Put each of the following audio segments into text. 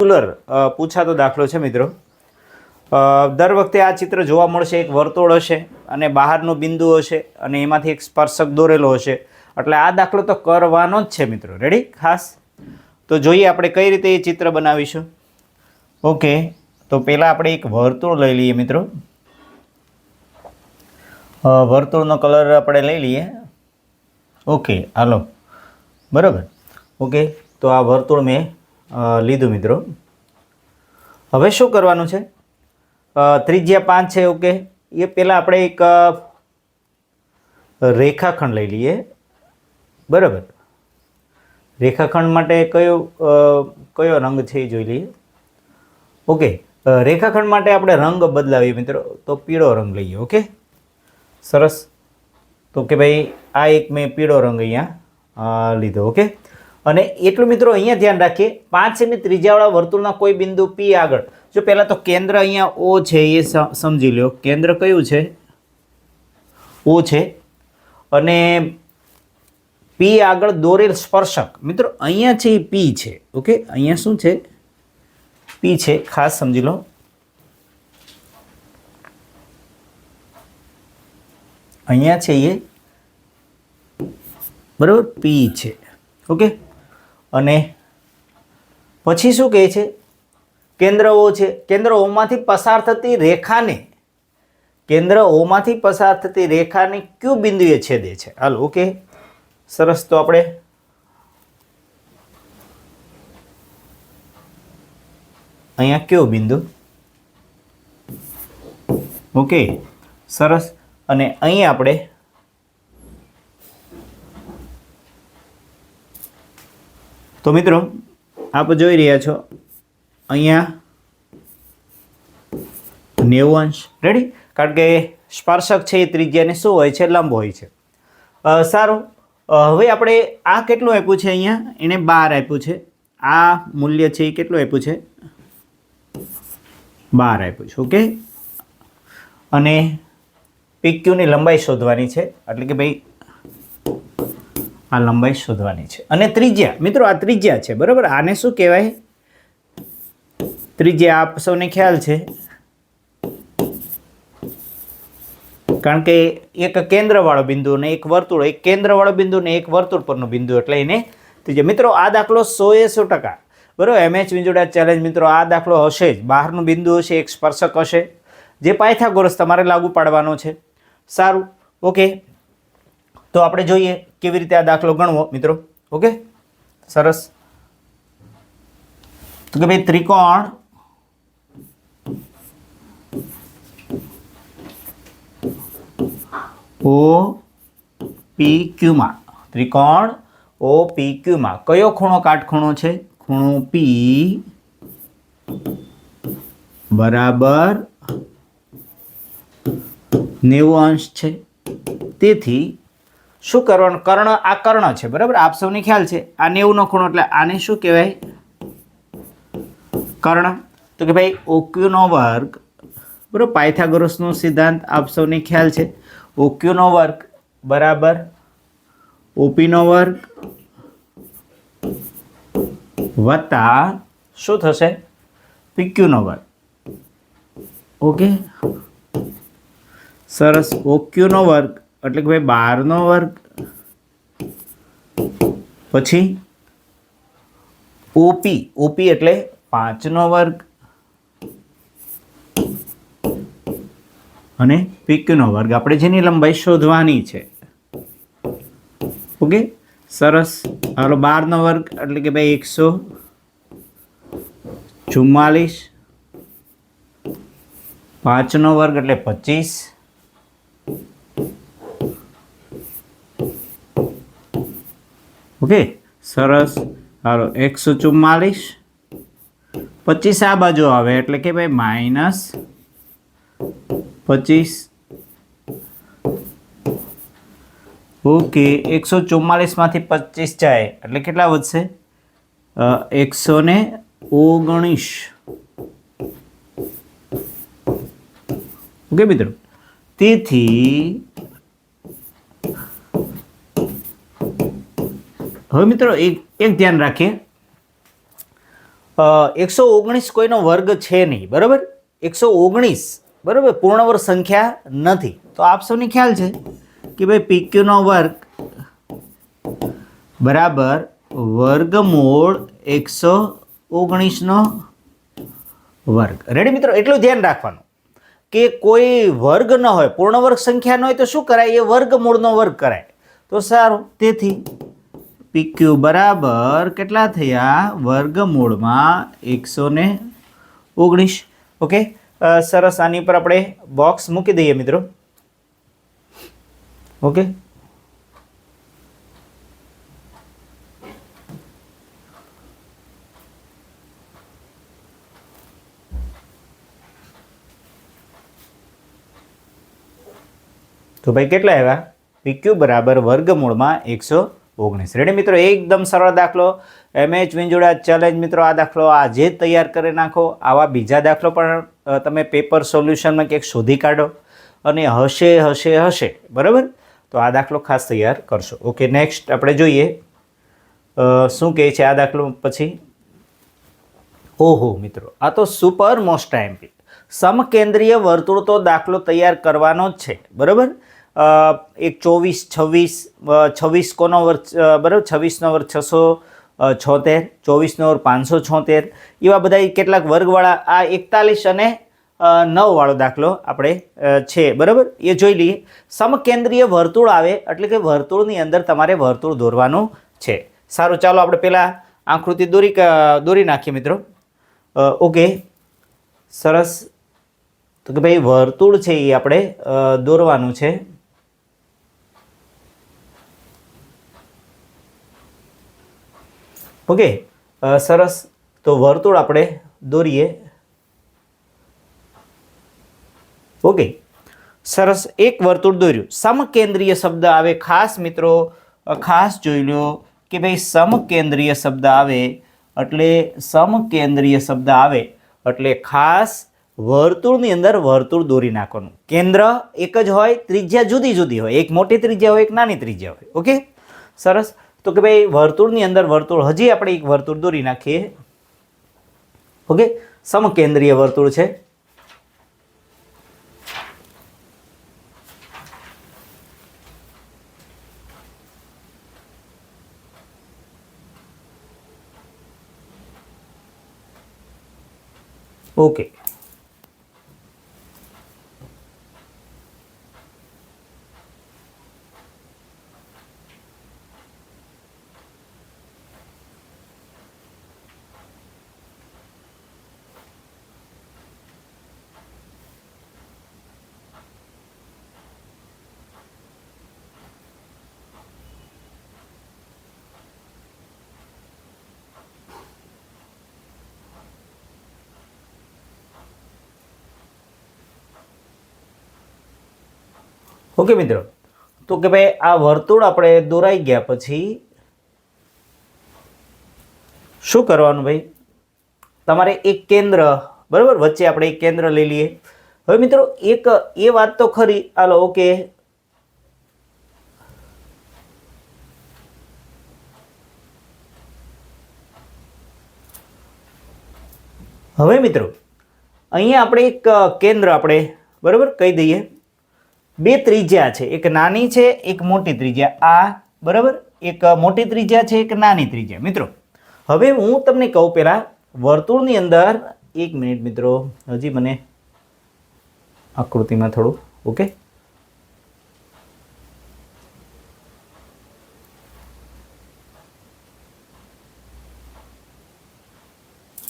Regular પૂછાતો દાખલો છે મિત્રો. દર વખતે આ ચિત્ર જોવા મળશે, એક વર્તુળ હશે અને બહારનો બિંદુ હશે અને એમાંથી એક સ્પર્શક દોરેલો હશે. એટલે આ દાખલો તો કરવાનો જ છે મિત્રો. રેડી ખાસ? તો જોઈએ આપણે કઈ રીતે એ ચિત્ર બનાવીશું. ઓકે તો પહેલાં આપણે એક વર્તુળ લઈ લઈએ મિત્રો. વર્તુળનો કલર આપણે લઈ લઈએ. ઓકે હાલો. બરાબર? ઓકે તો આ વર્તુળ મેં લીધું મિત્રો. હવે શું કરવાનું છે? ત્રિજ્યા પાંચ છે ઓકે એ પહેલાં આપણે એક રેખાખંડ લઈ લઈએ. બરાબર? રેખાખંડ માટે કયો કયો રંગ છે એ જોઈ લઈએ. ઓકે. રેખાખંડ માટે આપણે રંગ બદલાવીએ મિત્રો. તો પીળો રંગ લઈએ, ઓકે? સરસ. તો કે ભાઈ, આ એક મેં પીળો રંગ અહીંયા લીધો, ઓકે? અને એટલું મિત્રો અહીંયા ધ્યાન રાખીએ, પાંચ અને ત્રીજાવાળા વર્તુળના કોઈ બિંદુ પી આગળ. જો પહેલાં તો કેન્દ્ર અહીંયા ઓ છે એ સમજી લો કેન્દ્ર કયું છે? ઓ છે. અને પી આગળ દોરેલ સ્પર્શક. મિત્રો, અહીંયા છે એ પી છે. ઓકે? અહીંયા શું છે? પી છે. ખાસ સમજી લો. અહીંયા છે એ બરાબર પી છે. ઓકે? અને પછી શું કહે છે? કેન્દ્રઓ છે. કેન્દ્રઓમાંથી પસાર થતી રેખાને, કેન્દ્રઓમાંથી પસાર થતી રેખાને ક્યુ બિંદુએ છેદે છે? હાલ, ઓકે. સરસ, તો આપણે અહીંયા કયો બિંદુ? ઓકે, સરસ. અને અહીં આપણે તો મિત્રો, આપ જોઈ રહ્યા છો અહીંયા નેવું અંશ રેડી કારણ કે સ્પર્શક છે એ ત્રિજ્યાને શું હોય છે? લંબ હોય છે. સારું. હવે આપણે આ કેટલું આપ્યું છે અહીંયા? એણે બાર આપ્યું છે. આ મૂલ્ય છે એ કેટલું આપ્યું છે? બાર આપ્યું છે, ઓકે? અને પીક્યુની લંબાઈ શોધવાની છે. એટલે કે ભાઈ આ લંબાઈ શોધવાની છે. અને ત્રિજ્યા, મિત્રો આ ત્રિજ્યા છે, બરાબર? આને શું કહેવાય? ત્રિજ્યા આપ સૌને ખ્યાલ છે? કારણ કે એક કેન્દ્રવાળો બિંદુ અને એક વર્તુળ, એક કેન્દ્રવાળો બિંદુ ને એક વર્તુળ પરનો બિંદુ, એટલે એને ત્રિજ્યા. મિત્રો, આ દાખલો સો એ સો ટકા, બરાબર? એમએચ વિંજોડા ચેલેન્જ મિત્રો, આ દાખલો હશે જ. બહારનું બિંદુ હશે, એક સ્પર્શક હશે. જે પાયથાગોરસ તમારે લાગુ પાડવાનો છે. સારું. ઓકે. તો આપણે જોઈએ કેવી રીતે આ દાખલો ગણવો, મિત્રો? ઓકે? સરસ. તો કે ભાઈ, ત્રિકોણ ઓ પી ક્યુમાં ત્રિકોણ ઓ પી ક્યુમાં કયો ખૂણો કાટખૂણો છે? ખૂણો પી બરાબર નેવું અંશ છે. તેથી શું કરવાનું? કર્ણ, આ કર્ણ છે, બરાબર? આપ સૌને ખ્યાલ છે. આ નેવુંનો ખૂણો, એટલે આને શું કહેવાય? કર્ણ. તો કે ભાઈ, ઓક્યુનો વર્ગ, બરાબર? પાયથાગોરસનો સિદ્ધાંત આપ સૌને ખ્યાલ છે. ઓક્યુનો વર્ગ, બરાબર? ઓપીનો વર્ગ, વત્તા શું થશે? પીક્યુનો વર્ગ. ઓકે? સરસ. ઓક્યુનો વર્ગ એટલે કે ભાઈ બારનો વર્ગ, પછી ઓપી ઓપી એટલે પાંચનો વર્ગ અને પીક્યુનો વર્ગ. આપણે જેની લંબાઈ શોધવાની છે. ઓકે? સરસ. હાલો, બારનો વર્ગ, એટલે કે ભાઈ એકસો ચુમ્માલીસ. પાંચનો વર્ગ એટલે પચીસ. ઓકે? સરસ. હાલો, એકસો ચુમ્માલીસ. પચીસ આ બાજુ આવે, એટલે કે ભાઈ માઇનસ પચીસ. ઓકે, એકસો ચુમ્માલીસમાંથી પચીસ જાય, એટલે કેટલા વધશે? એકસો ને ઓગણીસ. ઓકે, મિત્રો? તેથી હવે મિત્રો, એક એક ધ્યાન રાખીએ. એકસો ઓગણીસ કોઈનો વર્ગ છે નહીં, બરાબર? એકસો ઓગણીસ, બરાબર? પૂર્ણવર્ગ સંખ્યા નથી. તો આપ સૌને ખ્યાલ છે કે ભાઈ પીક્યુનો વર્ગ બરાબર વર્ગમૂળ એકસો ઓગણીસનો વર્ગ. રેડી મિત્રો? એટલું ધ્યાન રાખવાનું કે કોઈ વર્ગ ન હોય, પૂર્ણવર્ગ સંખ્યા ન હોય તો શું કરાય? એ વર્ગમૂળનો વર્ગ કરાય. તો સારું, તેથી પીક્યુ બરાબર કેટલા થયા? વર્ગમૂળમાં એકસો ને ઓગણીસ. ઓકે સરસ. આની પર આપણે બોક્સ મૂકી દઈએ મિત્રો. ઓકે તો ભાઈ કેટલા આવ્યા? પીક્યુ બરાબર વર્ગમૂળમાં એકસો ઓગણીસ. રેડી મિત્રો, એકદમ સરળ દાખલો. એમએચ વિંજોડા ચેલેન્જ મિત્રો, આ દાખલો આજે તૈયાર કરી નાખો. આવા બીજા દાખલો પણ તમે પેપર સોલ્યુશનમાં ક્યાંક શોધી કાઢો અને હશે હશે હશે. બરાબર? તો આ દાખલો ખાસ તૈયાર કરશો. ઓકે નેક્સ્ટ આપણે જોઈએ. શું કહે છે આ દાખલો પછી? ઓહો મિત્રો, આ તો સુપર મોસ્ટ ટાઈમ સમકેન્દ્રીય વર્તુળ તો દાખલો તૈયાર કરવાનો જ છે. બરાબર? એક ચોવીસ, છવ્વીસ છવ્વીસ કોનો વર્ગ બરાબર? છવ્વીસનો વર્ગ છસો છોતેર, ચોવીસનો વર્ગ પાંચસો છોતેર. એવા બધા કેટલાક વર્ગવાળા, આ એકતાલીસ અને નવવાળો નવ વાળો દાખલો આપણે છે, બરાબર? એ જોઈ લઈએ. સમકેન્દ્રીય વર્તુળ આવે, એટલે કે વર્તુળની અંદર તમારે વર્તુળ દોરવાનું છે. સારું, ચાલો આપણે પહેલાં આકૃતિ દોરી દોરી નાખીએ મિત્રો. ઓકે. સરસ. તો કે ભાઈ, વર્તુળ છે એ આપણે દોરવાનું છે. ઓકે સરસ. તો વર્તુળ આપણે દોરીએ. ઓકે, સરસ. એક વર્તુળ દોર્યું. સમકેન્દ્રીય શબ્દ આવે. ખાસ મિત્રો ખાસ જોઈ લો કે ભાઈ સમકેન્દ્રીય શબ્દ આવે એટલે સમકેન્દ્રીય શબ્દ આવે એટલે ખાસ વર્તુળની અંદર વર્તુળ દોરી નાખવાનું. કેન્દ્ર એક જ હોય, ત્રિજ્યા જુદી જુદી હોય. એક મોટી ત્રિજ્યા હોય, એક નાની ત્રિજ્યા હોય. ઓકે, સરસ. તો કે ભાઈ વર્તુળની અંદર વર્તુળ, હજી આપણે એક વર્તુળ દોરી નાખીએ. ઓકે? સમકેન્દ્રીય વર્તુળ છે. ઓકે. ઓકે મિત્રો, તો કે ભાઈ આ વર્તુળ આપણે દોરાઈ ગયા પછી શું કરવાનું ભાઈ? તમારે એક કેન્દ્ર, બરાબર? વચ્ચે આપણે એક કેન્દ્ર લઈ લઈએ. હવે મિત્રો, એક એ વાત તો ખરી. હાલો, ઓકે. હવે મિત્રો, અહીંયા આપણે એક કેન્દ્ર આપણે, બરાબર? કહી દઈએ. બે ત્રિજ્યા છે. એક નાની છે, એક મોટી ત્રિજ્યા. આ, બરાબર? એક મોટી ત્રિજ્યા છે, એક નાની ત્રિજ્યા. મિત્રો, હવે હું તમને કહું પહેલાં, વર્તુળની અંદર, એક મિનિટ મિત્રો, હજી મને આકૃતિમાં થોડું, ઓકે?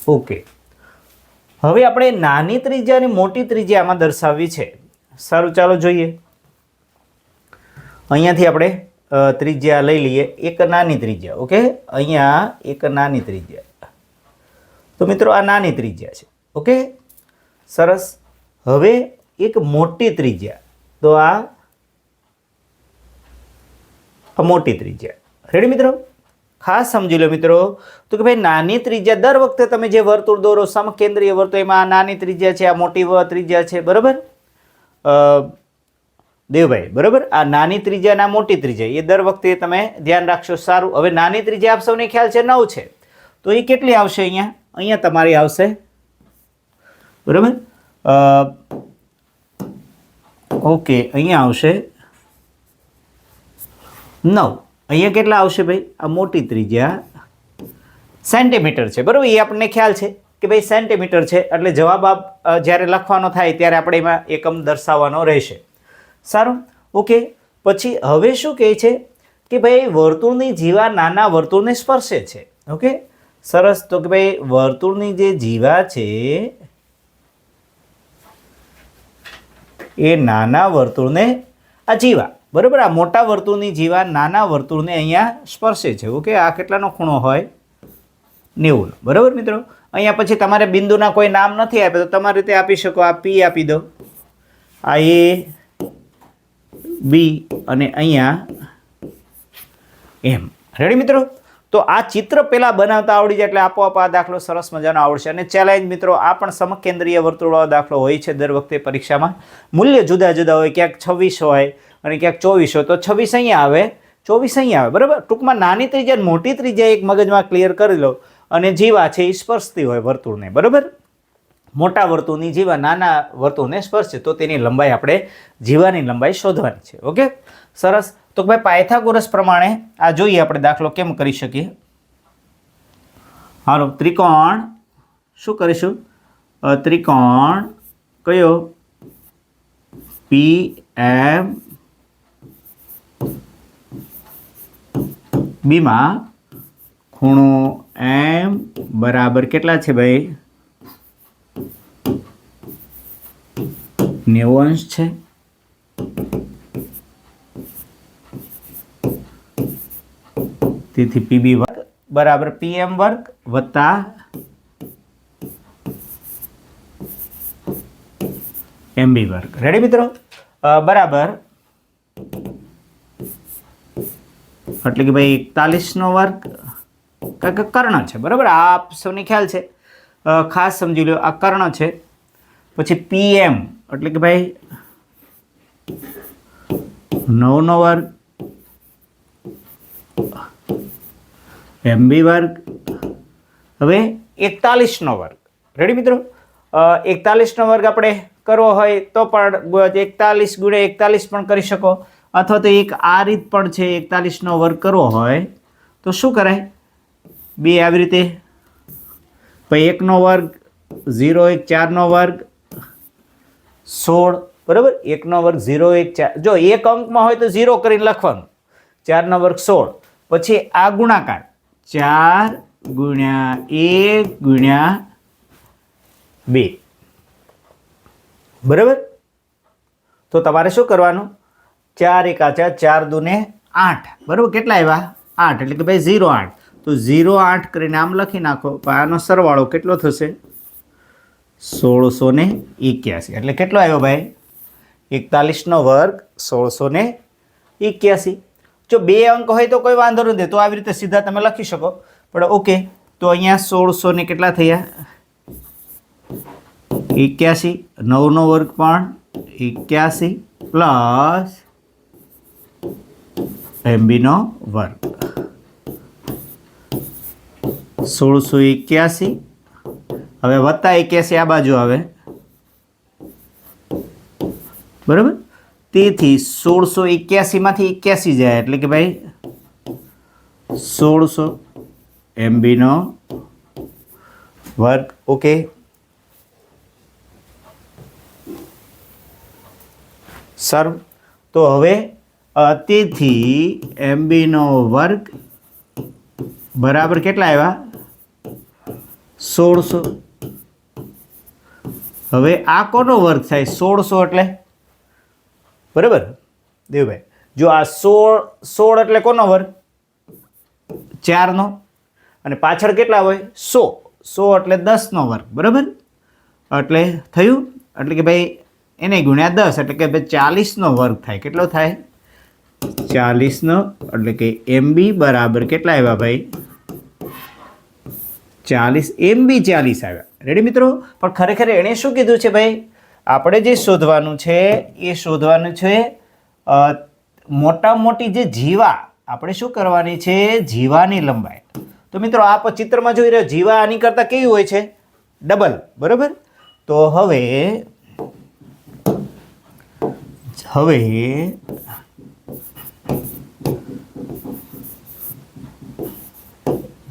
ઓકે. હવે આપણે નાની ત્રિજ્યા અને મોટી ત્રિજ્યા આમાં દર્શાવવી છે. સારું, ચાલો જોઈએ. અહીંયાથી આપણે ત્રિજ્યા લઈ લઈએ. એક નાની ત્રિજ્યા, ઓકે? અહીંયા એક નાની ત્રિજ્યા. તો મિત્રો, આ નાની ત્રિજ્યા છે, ઓકે? સરસ. હવે એક મોટી ત્રિજ્યા. તો આ મોટી ત્રિજ્યા. રેડી મિત્રો? ખાસ સમજી લો, મિત્રો. તો કે ભાઈ, નાની ત્રિજ્યા દર વખતે તમે જે વર્તુળ દોરો, સમકેન્દ્રીય વર્તુળ, એમાં નાની ત્રિજ્યા છે, આ મોટી ત્રિજ્યા છે, બરાબર? દેવભાઈ, બરાબર? આ નાની ત્રિજ્યા ના મોટી ત્રિજ્યા, એ દર વખતે તમે ધ્યાન રાખશો સારું. હવે નાની ત્રિજ્યા આપ સૌને ખ્યાલ છે, નવ છે. તો એ કેટલી આવશે અહીંયા? અહીંયા તમારી આવશે. બરાબર? ઓકે, અહીંયા આવશે. નવ. અહીંયા કેટલા આવશે ભાઈ? આ મોટી ત્રિજ્યા સેન્ટીમીટર છે, બરાબર? એ આપણને ખ્યાલ છે. કે ભાઈ સેન્ટીમીટર છે, એટલે જવાબ આપ જ્યારે લખવાનો થાય ત્યારે આપણે એમાં એકમ દર્શાવવાનો રહેશે. સારું? ઓકે. પછી હવે શું કહે છે કે ભાઈ વર્તુળની જીવા નાના વર્તુળને સ્પર્શે છે. ઓકે? સરસ. તો કે ભાઈ વર્તુળની જે જીવા છે, એ નાના વર્તુળને, આ જીવા. બરાબર? આ મોટા વર્તુળની જીવા નાના વર્તુળને અહીંયા સ્પર્શે છે. ઓકે? આ કેટલાનો ખૂણો હોય? નેવું બરાબર મિત્રો? અહીંયા પછી તમારે બિંદુના કોઈ નામ નથી આપ્યા, તો તમારી રીતે આપી શકો. આ પી આપી દો. આ એ બી અને અહીંયા એમ રેડી મિત્રો? તો આ ચિત્ર પહેલાં બનાવતા આવડી જાય એટલે આપોઆપ આ દાખલો સરસ મજાનો આવડશે. અને ચેલેન્જ મિત્રો, આ પણ સમકેન્દ્રીય વર્તુળવાળો દાખલો હોય છે દર વખતે પરીક્ષામાં. મૂલ્ય જુદા જુદા હોય, ક્યાંક છવ્વીસ હોય અને ક્યાંક ચોવીસ હોય. તો છવ્વીસ અહીંયા આવે, ચોવીસ અહીંયા આવે, બરાબર? ટૂંકમાં નાની ત્રિજ્યા મોટી ત્રિજ્યા એક મગજમાં ક્લિયર કરી લો. અને જીવા છે એ સ્પર્શતી હોય વર્તુળને, બરાબર? મોટા વર્તુળની જીવા નાના વર્તુળને સ્પર્શે, તો તેની લંબાઈ આપણે જીવાની લંબાઈ શોધવાની છે, ઓકે? સરસ. તો ભાઈ પાયથાગોરસ પ્રમાણે આ જોઈએ આપણે દાખલો કેમ કરી શકીએ? હાલો, ત્રિકોણ, શું કરીશું? ત્રિકોણ કયો? પી એમ બીમાં ખૂણો એમ બરાબર કેટલા છે ભાઈ? નેવું અંશ છે. તેથી પીબી વર્ગ બરાબર પીએમ વર્ગ વત્તા એમબી વર્ગ. રેડી મિત્રો? બરાબર. એટલે કે ભાઈ એકતાલીસનો વર્ગ કારણ કે કર્ણ છે, બરાબર? આ સૌને ખ્યાલ છે. ખાસ સમજી લો, આ કર્ણ છે. પછી પીએમ એટલે કે ભાઈ નવનો વર્ગ એમબી વર્ગ, હવે એકતાલીસનો વર્ગ. રેડી મિત્રો? એકતાલીસનો વર્ગ આપણે કરવો હોય તો પણ એકતાલીસ ગુણ્યા એકતાલીસ પણ કરી શકો. અથવા તો એક આ રીત પણ છે એકતાલીસનો વર્ગ કરવો હોય તો શું કરાય? બે આવી રીતે. પછી એકનો વર્ગ, ઝીરો એક, ચારનો વર્ગ, સોળ, બરાબર? એકનો વર્ગ, ઝીરો એક, ચાર. જો એક અંકમાં હોય તો ઝીરો કરીને લખવાનું. ચારનો વર્ગ, સોળ. પછી આ ગુણાકાર. ચાર ગુણ્યા એક ગુણ્યા બે. બરાબર? તો તમારે શું કરવાનું? ચાર એકા ચાર ચાર દુને આઠ. બરાબર? કેટલા આવ્યા? આઠ. એટલે કે ભાઈ ઝીરો આઠ. તો ઝીરો આઠ કરીને આમ લખી નાખો, પણ આનો સરવાળો કેટલો થશે? સોળસો ને એક્યાસી. એટલે કેટલો આવ્યો ભાઈ? એકતાલીસનો વર્ગ સોળસો ને એક્યાસી. જો બે અંક હોય તો કોઈ વાંધો નથી, તો આવી રીતે સીધા તમે લખી શકો. પણ ઓકે, તો અહીંયા સોળસો ને કેટલા થયા? એક્યાસી, નવનો વર્ગ પણ એક્યાસી પ્લસ એમબીનો વર્ગ. સોળસો એક્યાસી. હવે વત્તા એક્યાસી આ બાજુ આવે. બરાબર? તેથી સોળસો એક્યાસીમાંથી એક્યાસી જાય એટલે કે ભાઈ સોળસો એમબીનો વર્ગ, ઓકે. સર. તો હવે તેથી એમબીનો વર્ગ બરાબર કેટલા આવ્યા? સોળસો. હવે આ કોનો વર્ગ થાય? સોળસો એટલે? બરાબર? દેવભાઈ, જો આ સોળ સોળ એટલે કોનો વર્ગ? ચારનો. અને પાછળ કેટલા હોય? સો. સો એટલે દસનો વર્ગ. બરાબર? એટલે થયું? એટલે કે ભાઈ એને ગુણ્યા દસ એટલે કે ભાઈ ચાલીસનો વર્ગ થાય. કેટલો થાય? ચાલીસનો. એટલે કે એમબી બરાબર કેટલા આવ્યા ભાઈ? ચાલીસ, એમ બી ચાલીસ આવ્યા. રેડી મિત્રો? પણ ખરેખર એણે શું કીધું છે ભાઈ? આપણે જે શોધવાનું છે, એ શોધવાનું છે મોટા મોટી જે જીવા, આપણે શું કરવાની છે? જીવાની લંબાઈ. તો મિત્રો, આપ ચિત્રમાં જોઈ રહ્યો, જીવા આની કરતાં કેવી હોય છે? ડબલ બરાબર? તો હવે હવે,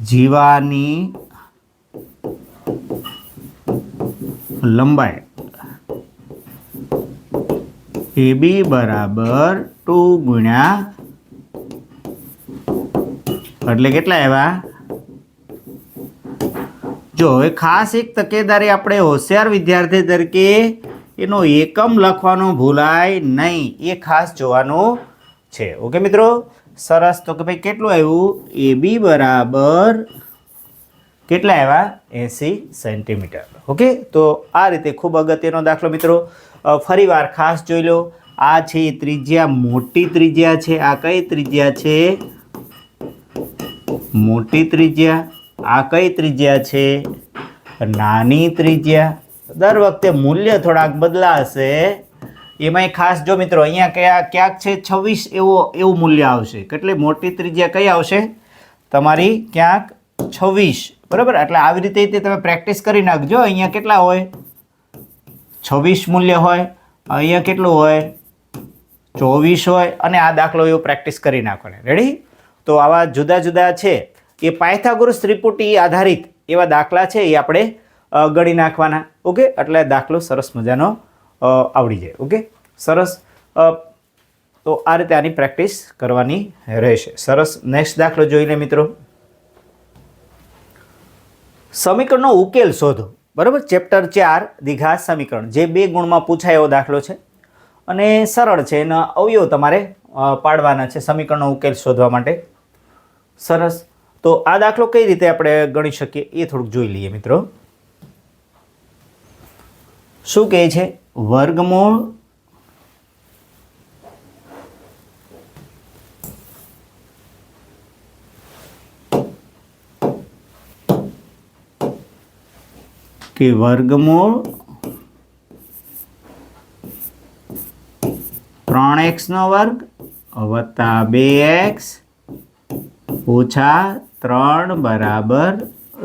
જીવાની લંબાઈ. એ બી બરાબર ટુ ગુણ્યા એટલે કેટલા આવ્યા? જો, હવે ખાસ એક તકેદારી આપણે હોશિયાર વિદ્યાર્થી તરીકે એનો એકમ લખવાનું ભૂલાય નહીં. એ ખાસ જોવાનું છે. ઓકે મિત્રો? સરસ. તો કે ભાઈ કેટલું આવ્યું? એ બી બરાબર કેટલા આવ્યા? એંસી સેન્ટીમીટર. ઓકે? તો આ રીતે ખૂબ અગત્યનો દાખલો મિત્રો. ફરીવાર ખાસ જોઈ લો. આ છે એ ત્રિજ્યા, મોટી ત્રિજ્યા છે. આ કઈ ત્રિજ્યા છે? મોટી ત્રિજ્યા. આ કઈ ત્રિજ્યા છે? નાની ત્રિજ્યા. દર વખતે મૂલ્ય થોડાક બદલાશે. એમાંય ખાસ જો મિત્રો, અહીંયા કયા, ક્યાંક છે છવ્વીસ, એવો, એવું મૂલ્ય આવશે. કેટલી? મોટી ત્રિજ્યા કઈ આવશે? તમારી ક્યાંક છવ્વીસ. બરાબર? એટલે આવી રીતે તમે પ્રેક્ટિસ કરી નાખજો. અહીંયા કેટલા હોય? છવ્વીસ મૂલ્ય હોય. અહીંયા કેટલું હોય? ચોવીસ હોય. અને આ દાખલો એવો પ્રેક્ટિસ કરી નાખવાનો રેડી તો આવા જુદા જુદા છે. એ પાયથાગોરસ ત્રિપુટી આધારિત એવા દાખલા છે એ આપણે ગળી નાખવાના. ઓકે એટલે દાખલો સરસ મજાનો આવડી જાય. ઓકે સરસ. તો આ રીતે આની પ્રેક્ટિસ કરવાની રહેશે. સરસ. નેક્સ્ટ દાખલો જોઈ લે મિત્રો. સમીકરણનો ઉકેલ શોધો. બરાબર? ચેપ્ટર ચાર, દીઘા સમીકરણ. જે બે ગુણમાં પૂછાય એવો દાખલો છે. અને સરળ છે, એના અવયવ તમારે પાડવાના છે સમીકરણનો ઉકેલ શોધવા માટે. સરસ. તો આ દાખલો કઈ રીતે આપણે ગણી શકીએ? એ થોડુંક જોઈ લઈએ મિત્રો. શું કહે છે? વર્ગમૂળ કે વર્ગમૂળ ત્રણ એક્સનો વર્ગ વત્તા બે એક્સ ઓછા ત્રણ બરાબર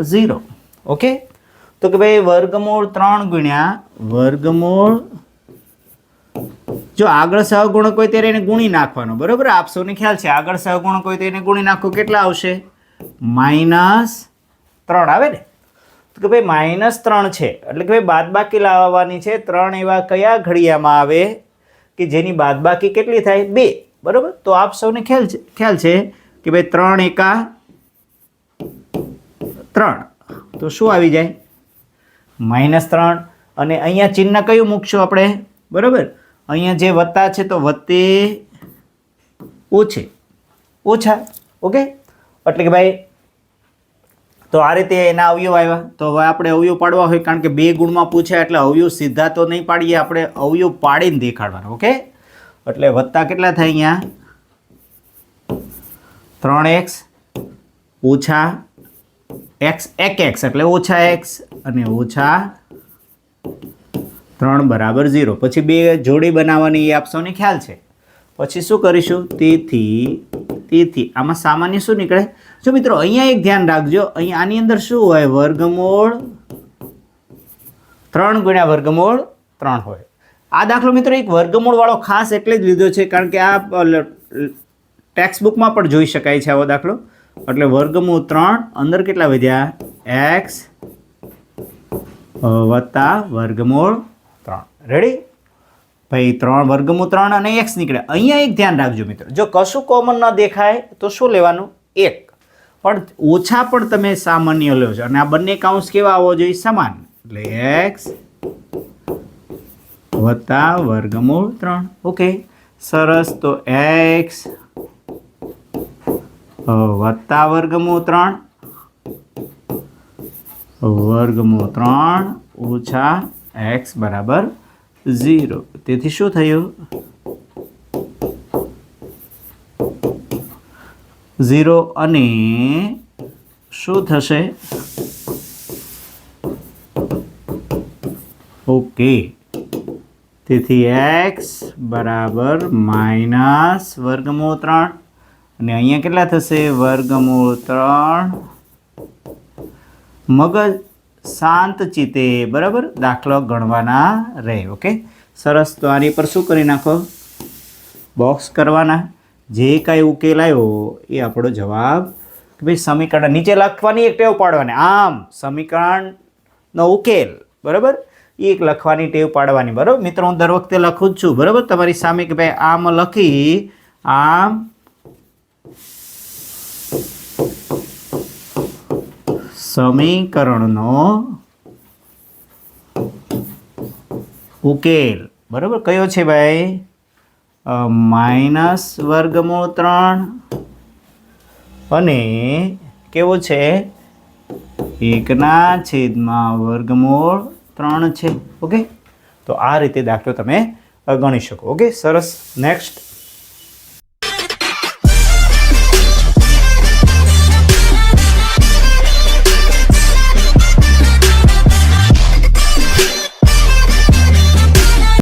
ઝીરો. ઓકે? તો કે ભાઈ વર્ગમૂળ ત્રણ ગુણ્યા વર્ગમૂળ જો આગળ સહગુણક હોય ત્યારે એને ગુણી નાખવાનો. બરોબર? આપ સૌને ખ્યાલ છે, આગળ સહગુણક હોય તો એને ગુણી નાખો, કેટલા આવશે? માઇનસ ત્રણ. આવે ને? તો કે ભાઈ માઇનસ ત્રણ છે. એટલે કે ભાઈ બાદબાકી લાવવાની છે ત્રણ એવા કયા ઘડિયામાં આવે કે જેની બાદબાકી કેટલી થાય? બે. બરાબર? તો આપ સૌને ખ્યાલ છે ખ્યાલ છે કે ભાઈ ત્રણ એકા ત્રણ. તો શું આવી જાય? માઇનસ ત્રણ. અને અહીંયા ચિહ્ન કયું મૂકશું આપણે? બરાબર? અહીંયા જે વત્તા છે તો વત્તે ઓછે. ઓછા. ઓકે? એટલે કે ભાઈ તો આ રીતે એના અવયવ આવ્યા. તો હવે આપણે અવયવ પાડવા હોય કારણ કે બે ગુણમાં પૂછ્યા એટલે અવયવ સીધા તો નહીં પાડીએ, આપણે અવયવ પાડીને દેખાડવાના, ઓકે? એટલે વત્તા કેટલા થાય અહીંયા? ત્રણ એક્સ ઓછા એક્સ, એક એક્સ, એટલે ઓછા એક્સ અને ઓછા ત્રણ બરાબર ઝીરો. પછી બે જોડી બનાવવાની એ આપશોને ખ્યાલ છે. પછી શું કરીશું? તેથી તેથી. આમાં સામાન્ય શું નીકળે? જો મિત્રો, અહીંયા એક ધ્યાન રાખજો. અહીંયા આની અંદર શું હોય? વર્ગમૂળ ત્રણ ગુણ્યા વર્ગમૂળ ત્રણ હોય. આ દાખલો મિત્રો એક વર્ગમૂળ વાળો ખાસ એટલે જ લીધો છે, કારણ કે આ ટેક્સ્ટ બુકમાં પણ જોઈ શકાય છે આવો દાખલો. એટલે વર્ગમૂળ ત્રણ, અંદર કેટલા વધ્યા? એક્સ વત્તા વર્ગમૂળ ત્રણ. રેડી ભાઈ, ત્રણ વર્ગમૂળ ત્રણ અને એક્સ નીકળે. અહીંયા એક ધ્યાન રાખજો મિત્રો. જો કશું કોમન ન દેખાય, તો શું લેવાનું? એક. પણ ઓછા પણ તમે સામાન્ય લો છો. અને આ બંને કાઉન્સ કેવા આવવો જોઈએ? સમાન. એટલે એક્સ વત્તા વર્ગમૂળ ત્રણ. ઓકે સરસ. તો એક્સ વત્તા વર્ગમૂળ ત્રણ. વર્ગમૂળ ત્રણ ઓછા એક્સ બરાબર ઝીરો તેથી શું થયું? ઝીરો અને શું થશે? ઓકે તેથી એક્સ બરાબર માઇનસ વર્ગમૂળ ત્રણ. અને અહીંયા કેટલા થશે? વર્ગમૂળ ત્રણ. મગજ શાંત ચિતે બરાબર? દાખલો ગણવાના રહે, ઓકે? સરસ, તો આની પર શું કરી નાખો? બોક્સ કરવાના. જે કાંઈ ઉકેલ આવ્યો, એ આપણો જવાબ કે ભાઈ સમીકરણ નીચે લખવાની એક ટેવ પાડવાની. આમ, સમીકરણનો ઉકેલ, બરાબર? એ એક લખવાની ટેવ પાડવાની, બરાબર? મિત્રો, હું દર વખતે લખું જ છું, બરાબર? તમારી સામે કે ભાઈ આમ લખી, આમ સમીકરણનો ઉકેલ. બરાબર? કયો છે ભાઈ? માઇનસ વર્ગમૂળ ત્રણ. અને કેવો છે? એકના છેદમાં વર્ગમૂળ ત્રણ છે. ઓકે? તો આ રીતે દાખલો તમે ગણી શકો. ઓકે? સરસ. નેક્સ્ટ.